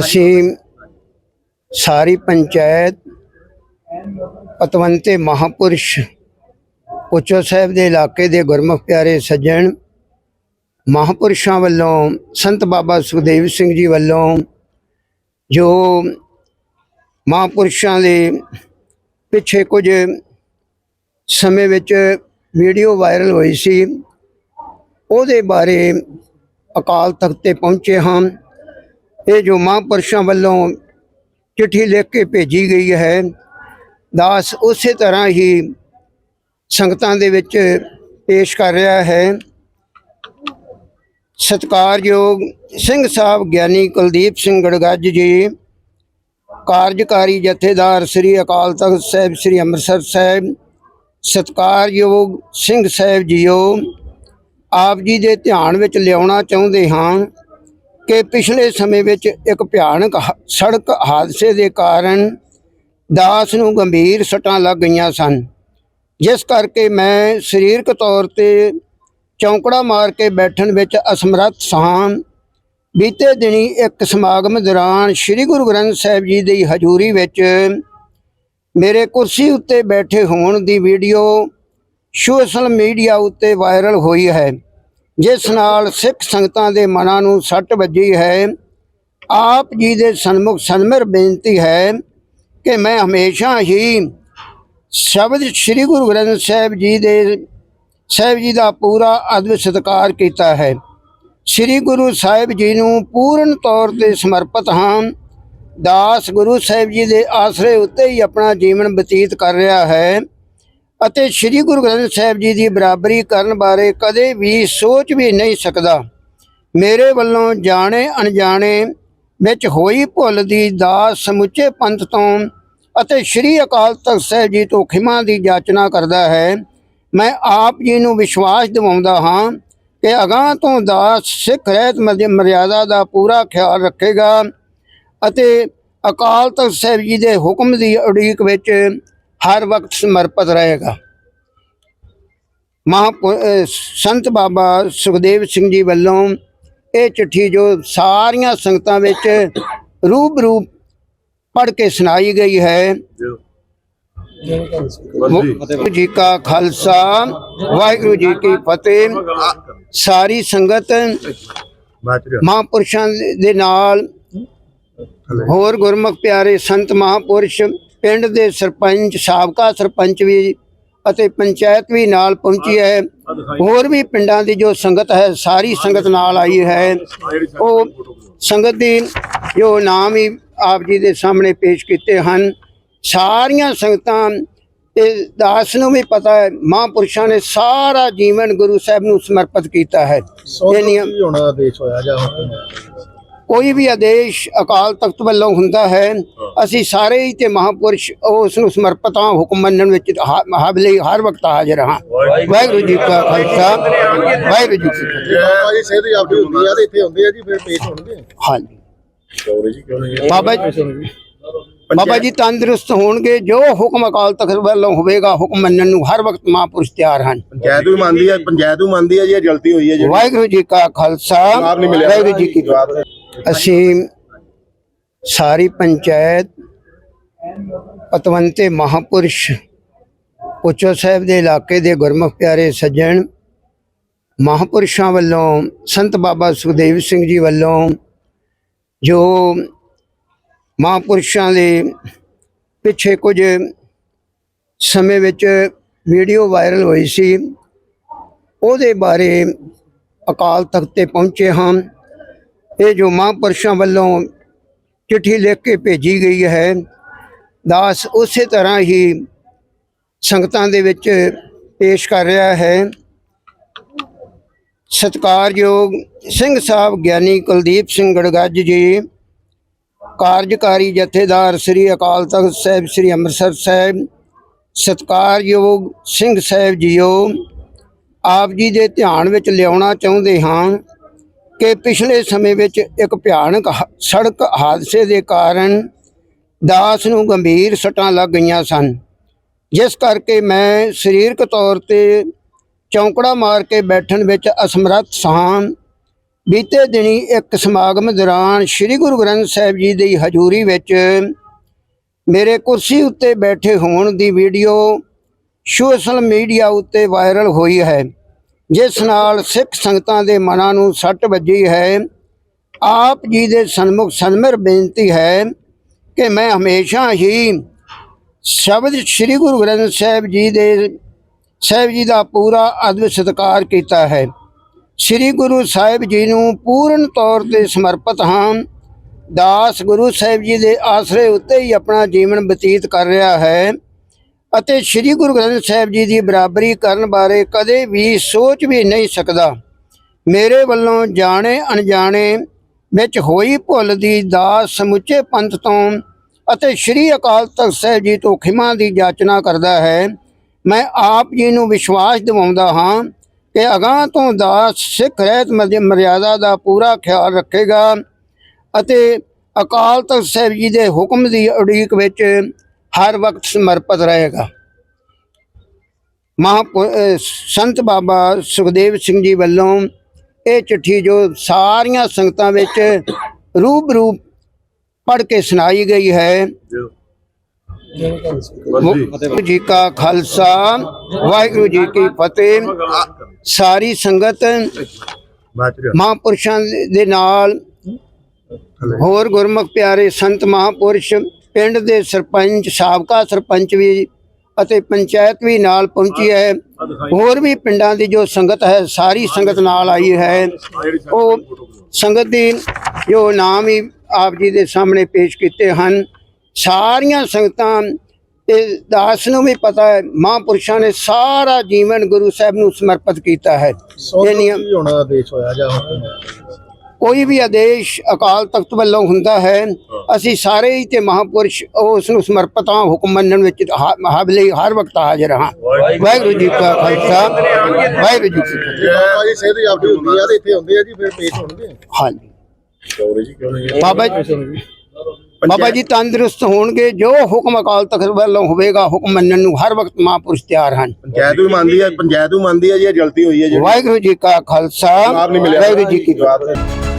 ਅਸੀਂ ਸਾਰੀ ਪੰਚਾਇਤ ਪਤਵੰਤੇ ਮਹਾਪੁਰਸ਼ ਉਚੋ ਸਾਹਿਬ ਦੇ ਇਲਾਕੇ ਦੇ ਗੁਰਮੁਖ ਪਿਆਰੇ ਸੱਜਣ, ਮਹਾਪੁਰਸ਼ਾਂ ਵੱਲੋਂ, ਸੰਤ ਬਾਬਾ ਸੁਖਦੇਵ ਸਿੰਘ ਜੀ ਵੱਲੋਂ ਜੋ ਮਹਾਪੁਰਸ਼ਾਂ ਦੇ ਪਿੱਛੇ ਕੁਝ ਸਮੇਂ ਵਿੱਚ ਵੀਡੀਓ ਵਾਇਰਲ ਹੋਈ ਸੀ, ਉਹਦੇ ਬਾਰੇ ਅਕਾਲ ਤਖਤ ਤੇ ਪਹੁੰਚੇ ਹਾਂ। ਇਹ ਜੋ ਮਹਾਂਪੁਰਸ਼ਾਂ ਵੱਲੋਂ ਚਿੱਠੀ ਲਿਖ ਕੇ ਭੇਜੀ ਗਈ ਹੈ, ਦਾਸ ਉਸੇ ਤਰ੍ਹਾਂ ਹੀ ਸੰਗਤਾਂ ਦੇ ਵਿੱਚ ਪੇਸ਼ ਕਰ ਰਿਹਾ ਹੈ। ਸਤਿਕਾਰਯੋਗ ਸਿੰਘ ਸਾਹਿਬ ਗਿਆਨੀ ਕੁਲਦੀਪ ਸਿੰਘ ਗੜਗੱਜ ਜੀ, ਕਾਰਜਕਾਰੀ ਜਥੇਦਾਰ ਸ੍ਰੀ ਅਕਾਲ ਤਖਤ ਸਾਹਿਬ, ਸ੍ਰੀ ਅੰਮ੍ਰਿਤਸਰ ਸਾਹਿਬ, ਸਤਿਕਾਰਯੋਗ ਸਿੰਘ ਸਾਹਿਬ ਜੀਓ, ਆਪ ਜੀ ਦੇ ਧਿਆਨ ਵਿੱਚ ਲਿਆਉਣਾ ਚਾਹੁੰਦੇ ਹਾਂ। ਕਿ ਪਿਛਲੇ ਸਮੇਂ ਵਿੱਚ ਇੱਕ ਭਿਆਨਕ ਹ- ਸੜਕ ਹਾਦਸੇ ਦੇ ਕਾਰਨ ਦਾਸ ਨੂੰ ਗੰਭੀਰ ਸੱਟਾਂ ਲੱਗ ਗਈਆਂ ਸਨ। ਜਿਸ ਕਰਕੇ ਮੈਂ ਸਰੀਰਕ ਤੌਰ ਤੇ ਚੌਂਕੜਾ ਮਾਰ ਕੇ ਬੈਠਣ ਵਿੱਚ ਅਸਮਰੱਥ ਸਾਂ। ਬੀਤੇ ਦਿਨੀ ਇੱਕ ਸਮਾਗਮ ਦੌਰਾਨ ਸ੍ਰੀ ਗੁਰੂ ਗ੍ਰੰਥ ਸਾਹਿਬ ਜੀ ਦੀ ਹਜ਼ੂਰੀ ਵਿੱਚ ਮੇਰੇ ਕੁਰਸੀ ਉੱਤੇ ਬੈਠੇ ਹੋਣ ਦੀ ਵੀਡੀਓ ਸੋਸ਼ਲ ਮੀਡੀਆ ਉੱਤੇ ਵਾਇਰਲ ਹੋਈ ਹੈ। ਜਿਸ ਨਾਲ ਸਿੱਖ ਸੰਗਤਾਂ ਦੇ ਮਨਾਂ ਨੂੰ ਸੱਟ ਵੱਜੀ ਹੈ, ਆਪ ਜੀ ਦੇ ਸਨਮੁਖ ਸਨਮਰ ਬੇਨਤੀ ਹੈ ਕਿ ਮੈਂ ਹਮੇਸ਼ਾ ਹੀ ਸ਼ਬਦ ਸ੍ਰੀ ਗੁਰੂ ਗ੍ਰੰਥ ਸਾਹਿਬ ਜੀ ਦੇ, ਸਾਹਿਬ ਜੀ ਦਾ ਪੂਰਾ ਅਦਬ ਸਤਿਕਾਰ ਕੀਤਾ ਹੈ। ਸ੍ਰੀ ਗੁਰੂ ਸਾਹਿਬ ਜੀ ਨੂੰ ਪੂਰਨ ਤੌਰ ਤੇ ਸਮਰਪਿਤ ਹਾਂ। ਦਾਸ ਗੁਰੂ ਸਾਹਿਬ ਜੀ ਦੇ ਆਸਰੇ ਉੱਤੇ ਹੀ ਆਪਣਾ ਜੀਵਨ ਬਤੀਤ ਕਰ ਰਿਹਾ ਹੈ। ਅਤੇ ਸ੍ਰੀ ਗੁਰੂ ਗ੍ਰੰਥ ਸਾਹਿਬ ਜੀ ਦੀ ਬਰਾਬਰੀ ਕਰਨ ਬਾਰੇ ਕਦੇ ਵੀ ਸੋਚ ਵੀ ਨਹੀਂ ਸਕਦਾ। ਮੇਰੇ ਵੱਲੋਂ ਜਾਣੇ ਅਣਜਾਣੇ ਵਿੱਚ ਹੋਈ ਭੁੱਲ ਦੀ ਦਾਸ ਸਮੁੱਚੇ ਪੰਥ ਤੋਂ ਅਤੇ ਸ੍ਰੀ ਅਕਾਲ ਤਖਤ ਸਾਹਿਬ ਜੀ ਤੋਂ ਖਿਮਾ ਦੀ ਜਾਚਨਾ ਕਰਦਾ ਹੈ, ਮੈਂ ਆਪ ਜੀ ਨੂੰ ਵਿਸ਼ਵਾਸ ਦਿਵਾਉਂਦਾ ਹਾਂ ਕਿ ਅਗਾਂਹ ਤੋਂ ਦਾਸ ਸਿੱਖ ਰਹਿਤ ਮਰਜ- ਮਰਿਆਦਾ ਦਾ ਪੂਰਾ ਖਿਆਲ ਰੱਖੇਗਾ ਅਤੇ ਅਕਾਲ ਤਖਤ ਸਾਹਿਬ ਜੀ ਦੇ ਹੁਕਮ ਦੀ ਉਡੀਕ ਵਿੱਚ ਹਰ ਵਕਤ ਸਮਰਪਿਤ ਰਹੇਗਾ। ਮਹਾ ਸੰਤ ਬਾਬਾ ਸੁਖਦੇਵ ਸਿੰਘ ਜੀ ਵੱਲੋਂ ਇਹ ਚਿੱਠੀ ਜੋ ਸਾਰੀਆਂ ਸੰਗਤਾਂ ਵਿੱਚ ਰੂਬਰੂ ਪੜ੍ਹ ਕੇ ਸੁਣਾਈ ਗਈ ਹੈ। ਜੀ ਕਾ ਖਾਲਸਾ, ਵਾਹਿਗੁਰੂ ਜੀ ਕੀ ਫਤਿਹ। ਸਾਰੀ ਸੰਗਤ ਮਹਾਂਪੁਰਸ਼ਾਂ ਦੇ ਨਾਲ। ਹੋਰ ਗੁਰਮੁਖ ਪਿਆਰੇ ਸੰਤ ਮਹਾਂਪੁਰਸ਼ ਪਿੰਡ ਦੇ ਸਰਪੰਚ ਸਾਬਕਾ ਸਰਪੰਚ ਵੀ ਅਤੇ ਪੰਚਾਇਤ ਵੀ ਨਾਲ ਪਹੁੰਚੀ ਹੈ। ਹੋਰ ਵੀ ਪਿੰਡਾਂ ਦੀ ਜੋ ਸੰਗਤ ਹੈ ਸਾਰੀ ਸੰਗਤ ਨਾਲ ਆਈ ਹੈ। ਉਹ ਸੰਗਤ ਦੀ ਜੋ ਨਾਮ ਹੀ ਆਪ ਜੀ ਦੇ ਸਾਹਮਣੇ ਪੇਸ਼ ਕੀਤੇ ਹਨ। ਸਾਰੀਆਂ ਸੰਗਤਾਂ ਇਹ ਦਾਸ ਨੂੰ ਵੀ ਪਤਾ ਹੈ ਮਹਾਂਪੁਰਸ਼ਾਂ ਨੇ ਸਾਰਾ ਜੀਵਨ ਗੁਰੂ ਸਾਹਿਬ ਨੂੰ ਸਮਰਪਿਤ ਕੀਤਾ ਹੈ। ਇਹ ਨਿਯਮ ਹੋਣਾ ਆਦੇਸ਼ ਹੋਇਆ ਜਾਂ? ਕੋਈ ਵੀ ਆਦੇਸ਼ ਅਕਾਲ ਤਖਤ ਵੱਲੋਂ ਹੁੰਦਾ ਹੈ ਅਸੀਂ ਸਾਰੇ ਹੀ ਤੇ ਮਹਾਪੁਰਸ਼ ਉਸ ਨੂੰ ਸਮਰਪਿਤ ਹਾਂ ਹੁਕਮ ਮੰਨਣ ਵਿੱਚ ਹਾ- ਹਾਜ਼ਰੀ ਹਰ ਵਕਤ ਹਾਜ਼ਰ ਹਾਂ। ਵਾਹਿਗੁਰੂ ਜੀ ਕਾ ਖਾਲਸਾ। ਵਾਹਿਗੁਰੂ ਜੀ ਕੀ ਫਤਿਹ। ਜੇ ਬਾਬਾ ਜੀ ਸਿਹਤ ਆਪਦੀ ਹੁੰਦੀ ਆ ਤੇ ਇੱਥੇ ਹੁੰਦੇ ਆ ਜੀ ਫਿਰ ਪੇਸ਼ ਹੋਣਗੇ। ਹਾਂਜੀ। ਚੌਰੇ ਜੀ ਕਿਉਂ ਨਹੀਂ ਬਾਬਾ ਜੀ ਬਾਬਾ ਜੀ ਤੰਦਰੁਸਤ ਹੋਣਗੇ ਜੋ ਹੁਕਮ ਅਕਾਲ ਤਖਤ ਵੱਲੋਂ ਹੋਵੇਗਾ ਹੁਕਮ ਮੰਨਣ ਨੂੰ ਹਰ ਵਕਤ ਮਹਾਪੁਰਸ਼ ਤਿਆਰ ਹਨ। ਪੰਚਾਇਤ ਵੀ ਮੰਨਦੀ ਆ ਪੰਚਾਇਤ ਵੀ ਮੰਨਦੀ ਆ ਜੀ ਇਹ ਗਲਤੀ ਹੋਈ ਹੈ ਜੀ ਵਾਹਿਗੁਰੂ ਜੀ ਕਾ ਖਾਲਸਾ। ਵਾਹਿਗੁਰੂ ਜੀ ਕੀ ਫਤਿਹ ਅਸੀਂ ਸਾਰੀ ਪੰਚਾਇਤ ਪਤਵੰਤੇ ਮਹਾਪੁਰਸ਼ ਉਚੋ ਸਾਹਿਬ ਦੇ ਇਲਾਕੇ ਦੇ ਗੁਰਮੁਖ ਪਿਆਰੇ ਸੱਜਣ, ਮਹਾਪੁਰਸ਼ਾਂ ਵੱਲੋਂ, ਸੰਤ ਬਾਬਾ ਸੁਖਦੇਵ ਸਿੰਘ ਜੀ ਵੱਲੋਂ ਜੋ ਮਹਾਪੁਰਸ਼ਾਂ ਦੇ ਪਿੱਛੇ ਕੁਝ ਸਮੇਂ ਵਿੱਚ ਵੀਡੀਓ ਵਾਇਰਲ ਹੋਈ ਸੀ, ਉਹਦੇ ਬਾਰੇ ਅਕਾਲ ਤਖਤ ਤੇ ਪਹੁੰਚੇ ਹਾਂ। ਇਹ ਜੋ ਮਹਾਂਪੁਰਸ਼ਾਂ ਵੱਲੋਂ ਚਿੱਠੀ ਲਿਖ ਕੇ ਭੇਜੀ ਗਈ ਹੈ, ਦਾਸ ਉਸੇ ਤਰ੍ਹਾਂ ਹੀ ਸੰਗਤਾਂ ਦੇ ਵਿੱਚ ਪੇਸ਼ ਕਰ ਰਿਹਾ ਹੈ। ਸਤਿਕਾਰਯੋਗ ਸਿੰਘ ਸਾਹਿਬ ਗਿਆਨੀ ਕੁਲਦੀਪ ਸਿੰਘ ਗੜਗੱਜ ਜੀ, ਕਾਰਜਕਾਰੀ ਜਥੇਦਾਰ ਸ੍ਰੀ ਅਕਾਲ ਤਖਤ ਸਾਹਿਬ, ਸ੍ਰੀ ਅੰਮ੍ਰਿਤਸਰ ਸਾਹਿਬ, ਸਤਿਕਾਰਯੋਗ ਸਿੰਘ ਸਾਹਿਬ ਜੀਓ, ਆਪ ਜੀ ਦੇ ਧਿਆਨ ਵਿੱਚ ਲਿਆਉਣਾ ਚਾਹੁੰਦੇ ਹਾਂ। ਕਿ ਪਿਛਲੇ ਸਮੇਂ ਵਿੱਚ ਇੱਕ ਭਿਆਨਕ ਹ- ਸੜਕ ਹਾਦਸੇ ਦੇ ਕਾਰਨ ਦਾਸ ਨੂੰ ਗੰਭੀਰ ਸੱਟਾਂ ਲੱਗ ਗਈਆਂ ਸਨ। ਜਿਸ ਕਰਕੇ ਮੈਂ ਸਰੀਰਕ ਤੌਰ ਤੇ ਚੌਂਕੜਾ ਮਾਰ ਕੇ ਬੈਠਣ ਵਿੱਚ ਅਸਮਰੱਥ ਸਾਂ। ਬੀਤੇ ਦਿਨੀ ਇੱਕ ਸਮਾਗਮ ਦੌਰਾਨ ਸ੍ਰੀ ਗੁਰੂ ਗ੍ਰੰਥ ਸਾਹਿਬ ਜੀ ਦੀ ਹਜ਼ੂਰੀ ਵਿੱਚ ਮੇਰੇ ਕੁਰਸੀ ਉੱਤੇ ਬੈਠੇ ਹੋਣ ਦੀ ਵੀਡੀਓ ਸੋਸ਼ਲ ਮੀਡੀਆ ਉੱਤੇ ਵਾਇਰਲ ਹੋਈ ਹੈ। ਜਿਸ ਨਾਲ ਸਿੱਖ ਸੰਗਤਾਂ ਦੇ ਮਨਾਂ ਨੂੰ ਸੱਟ ਵੱਜੀ ਹੈ, ਆਪ ਜੀ ਦੇ ਸਨਮੁਖ ਸਨਮਰ ਬੇਨਤੀ ਹੈ ਕਿ ਮੈਂ ਹਮੇਸ਼ਾ ਹੀ ਸ਼ਬਦ ਸ੍ਰੀ ਗੁਰੂ ਗ੍ਰੰਥ ਸਾਹਿਬ ਜੀ ਦੇ, ਸਾਹਿਬ ਜੀ ਦਾ ਪੂਰਾ ਅਦਬ ਸਤਿਕਾਰ ਕੀਤਾ ਹੈ। ਸ੍ਰੀ ਗੁਰੂ ਸਾਹਿਬ ਜੀ ਨੂੰ ਪੂਰਨ ਤੌਰ ਤੇ ਸਮਰਪਿਤ ਹਾਂ। ਦਾਸ ਗੁਰੂ ਸਾਹਿਬ ਜੀ ਦੇ ਆਸਰੇ ਉੱਤੇ ਹੀ ਆਪਣਾ ਜੀਵਨ ਬਤੀਤ ਕਰ ਰਿਹਾ ਹੈ। ਅਤੇ ਸ੍ਰੀ ਗੁਰੂ ਗ੍ਰੰਥ ਸਾਹਿਬ ਜੀ ਦੀ ਬਰਾਬਰੀ ਕਰਨ ਬਾਰੇ ਕਦੇ ਵੀ ਸੋਚ ਵੀ ਨਹੀਂ ਸਕਦਾ। ਮੇਰੇ ਵੱਲੋਂ ਜਾਣੇ ਅਣਜਾਣੇ ਵਿੱਚ ਹੋਈ ਭੁੱਲ ਦੀ ਦਾਸ ਸਮੁੱਚੇ ਪੰਥ ਤੋਂ ਅਤੇ ਸ੍ਰੀ ਅਕਾਲ ਤਖਤ ਸਾਹਿਬ ਜੀ ਤੋਂ ਖਿਮਾ ਦੀ ਜਾਚਨਾ ਕਰਦਾ ਹੈ, ਮੈਂ ਆਪ ਜੀ ਨੂੰ ਵਿਸ਼ਵਾਸ ਦਿਵਾਉਂਦਾ ਹਾਂ ਕਿ ਅਗਾਂਹ ਤੋਂ ਦਾਸ ਸਿੱਖ ਰਹਿਤ ਮਰਜ਼- ਮਰਿਆਦਾ ਦਾ ਪੂਰਾ ਖਿਆਲ ਰੱਖੇਗਾ ਅਤੇ ਅਕਾਲ ਤਖਤ ਸਾਹਿਬ ਜੀ ਦੇ ਹੁਕਮ ਦੀ ਉਡੀਕ ਵਿੱਚ ਹਰ ਵਕਤ ਸਮਰਪਿਤ ਰਹੇਗਾ। ਮਹਾਂਪੁ ਅਹ ਸੰਤ ਬਾਬਾ ਸੁਖਦੇਵ ਸਿੰਘ ਜੀ ਵੱਲੋਂ ਇਹ ਚਿੱਠੀ ਜੋ ਸਾਰੀਆਂ ਸੰਗਤਾਂ ਵਿੱਚ ਰੂਬਰੂ ਪੜ੍ਹ ਕੇ ਸੁਣਾਈ ਗਈ ਹੈ। ਵਾਹਿਗੁਰੂ ਜੀ ਕਾ ਖਾਲਸਾ ਵਾਹਿਗੁਰੂ ਜੀ ਕੀ ਫਤਿਹ। ਸਾਰੀ ਸੰਗਤ ਮਹਾਂਪੁਰਸ਼ਾਂ ਦੇ ਨਾਲ। ਹੋਰ ਗੁਰਮੁਖ ਪਿਆਰੇ ਸੰਤ ਮਹਾਂਪੁਰਸ਼ ਪਿੰਡ ਦੇ ਸਰਪੰਚ ਸਾਬਕਾ ਸਰਪੰਚ ਵੀ ਅਤੇ ਪੰਚਾਇਤ ਵੀ ਨਾਲ ਪਹੁੰਚੀ ਹੈ। ਹੋਰ ਵੀ ਪਿੰਡਾਂ ਦੀ ਜੋ ਸੰਗਤ ਹੈ ਸਾਰੀ ਸੰਗਤ ਨਾਲ ਆਈ ਹੈ। ਉਹ ਸੰਗਤ ਦੀ ਜੋ ਨਾਮ ਹੀ ਆਪ ਜੀ ਦੇ ਸਾਹਮਣੇ ਪੇਸ਼ ਕੀਤੇ ਹਨ। ਸਾਰੀਆਂ ਸੰਗਤਾਂ ਇਹ ਦਾਸ ਨੂੰ ਵੀ ਪਤਾ ਹੈ ਮਹਾਂਪੁਰਸ਼ਾਂ ਨੇ ਸਾਰਾ ਜੀਵਨ ਗੁਰੂ ਸਾਹਿਬ ਨੂੰ ਸਮਰਪਿਤ ਕੀਤਾ ਹੈ। ਇਹ ਨਿਯਮ ਹੋਣਾ ਆਦੇਸ਼ ਹੋਇਆ ਜਾਂ ਕੋਈ ਵੀ ਆਦੇਸ਼ ਅਕਾਲ ਤਖਤ ਵੱਲੋਂ ਹੁੰਦਾ ਹੈ ਅਸੀਂ ਸਾਰੇ ਹੀ ਤੇ ਮਹਾਪੁਰਸ਼ ਉਸ ਨੂੰ ਸਮਰਪਿਤ ਹਾਂ ਹੁਕਮ ਮੰਨਣ ਵਿੱਚ ਹਾ- ਹਾਜ਼ਰੀ ਹਰ ਵਕਤ ਹਾਜ਼ਰ ਹਾਂ। ਵਾਹਿਗੁਰੂ ਜੀ ਕਾ ਖਾਲਸਾ। ਵਾਹਿਗੁਰੂ ਜੀ ਕੀ ਫਤਿਹ। ਜੇ ਬਾਬਾ ਜੀ ਸਿਹਤ ਆਪਦੀ ਹੁੰਦੀ ਆ ਤੇ ਇੱਥੇ ਹੁੰਦੇ ਆ ਜੀ ਫਿਰ ਪੇਸ਼ ਹੋਣਗੇ। ਹਾਂਜੀ। ਚੌਰੇ ਜੀ ਕਿਉਂ ਨਹੀਂ? ਬਾਬਾ ਜੀ ਬਾਬਾ ਜੀ ਤੰਦਰੁਸਤ ਹੋਣਗੇ ਜੋ ਹੁਕਮ ਅਕਾਲ ਤਖਤ ਵੱਲੋਂ ਹੋਵੇਗਾ ਹੁਕਮ ਮੰਨਣ ਨੂੰ ਹਰ ਵਕਤ ਮਹਾਪੁਰਸ਼ ਤਿਆਰ ਹਨ। ਪੰਚਾਇਤ ਵੀ ਮੰਨਦੀ ਹੈ ਪੰਚਾਇਤ ਵੀ ਮੰਨਦੀ ਹੈ ਜੀ ਇਹ ਗਲਤੀ ਹੋਈ ਹੈ ਜੀ। ਵਾਹਿਗੁਰੂ ਜੀ ਕਾ ਖਾਲਸਾ। ਵਾਹਿਗੁਰੂ ਜੀ ਕੀ ਫਤਿਹ।